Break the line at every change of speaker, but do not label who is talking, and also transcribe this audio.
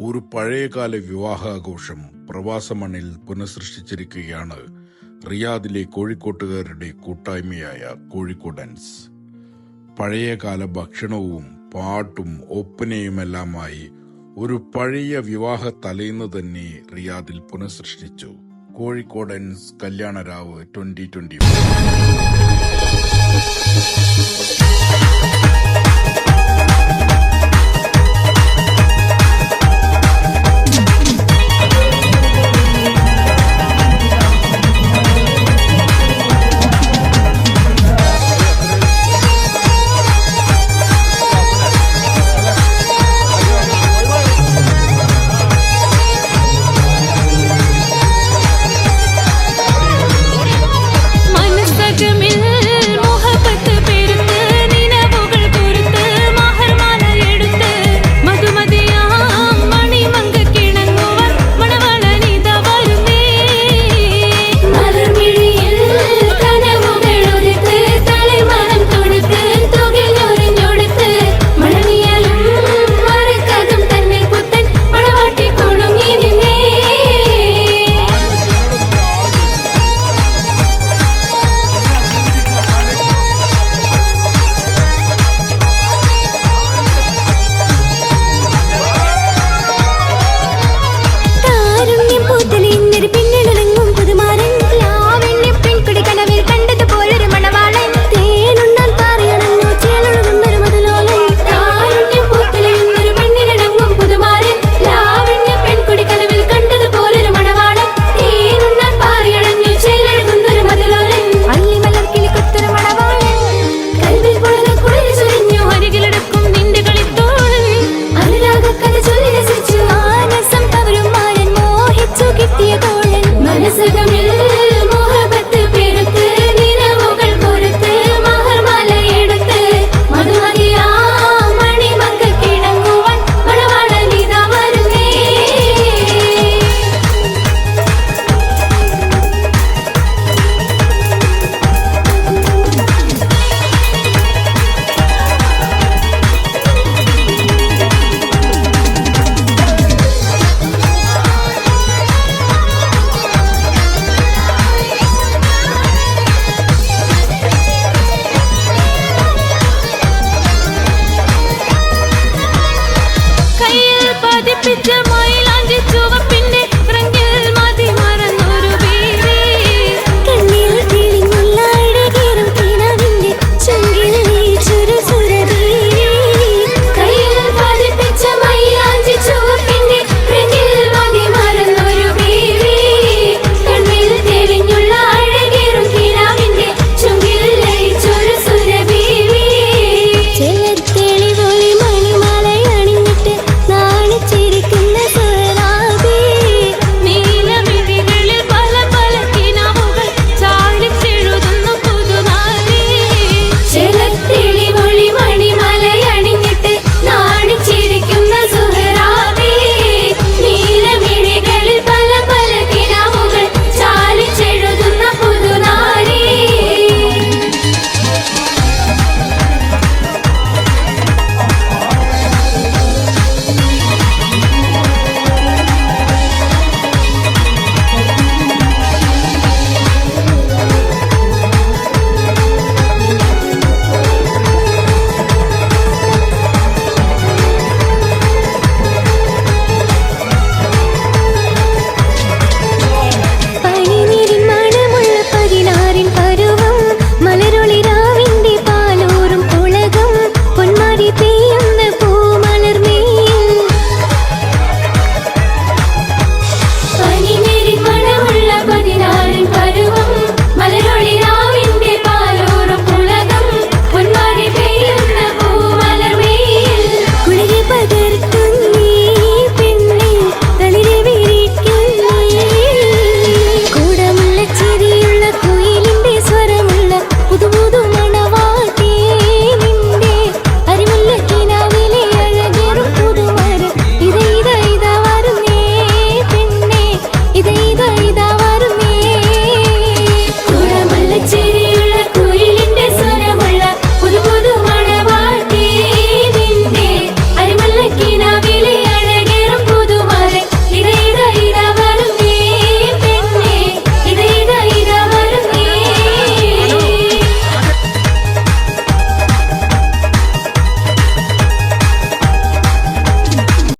ഒരു പഴയകാല വിവാഹാഘോഷം പ്രവാസ മണ്ണിൽ പുനഃസൃഷ്ടിച്ചിരിക്കുകയാണ് റിയാദിലെ കോഴിക്കോട്ടുകാരുടെ കൂട്ടായ്മയായ കോഴിക്കോടൻസ്. പഴയകാല ഭക്ഷണവും പാട്ടും ഒപ്പനയുമെല്ലാമായി ഒരു പഴയ വിവാഹ തലേന്ന് തന്നെ റിയാദിൽ പുനഃസൃഷ്ടിച്ചു. Kozhikodans കല്യാണരാവ് twenty twenty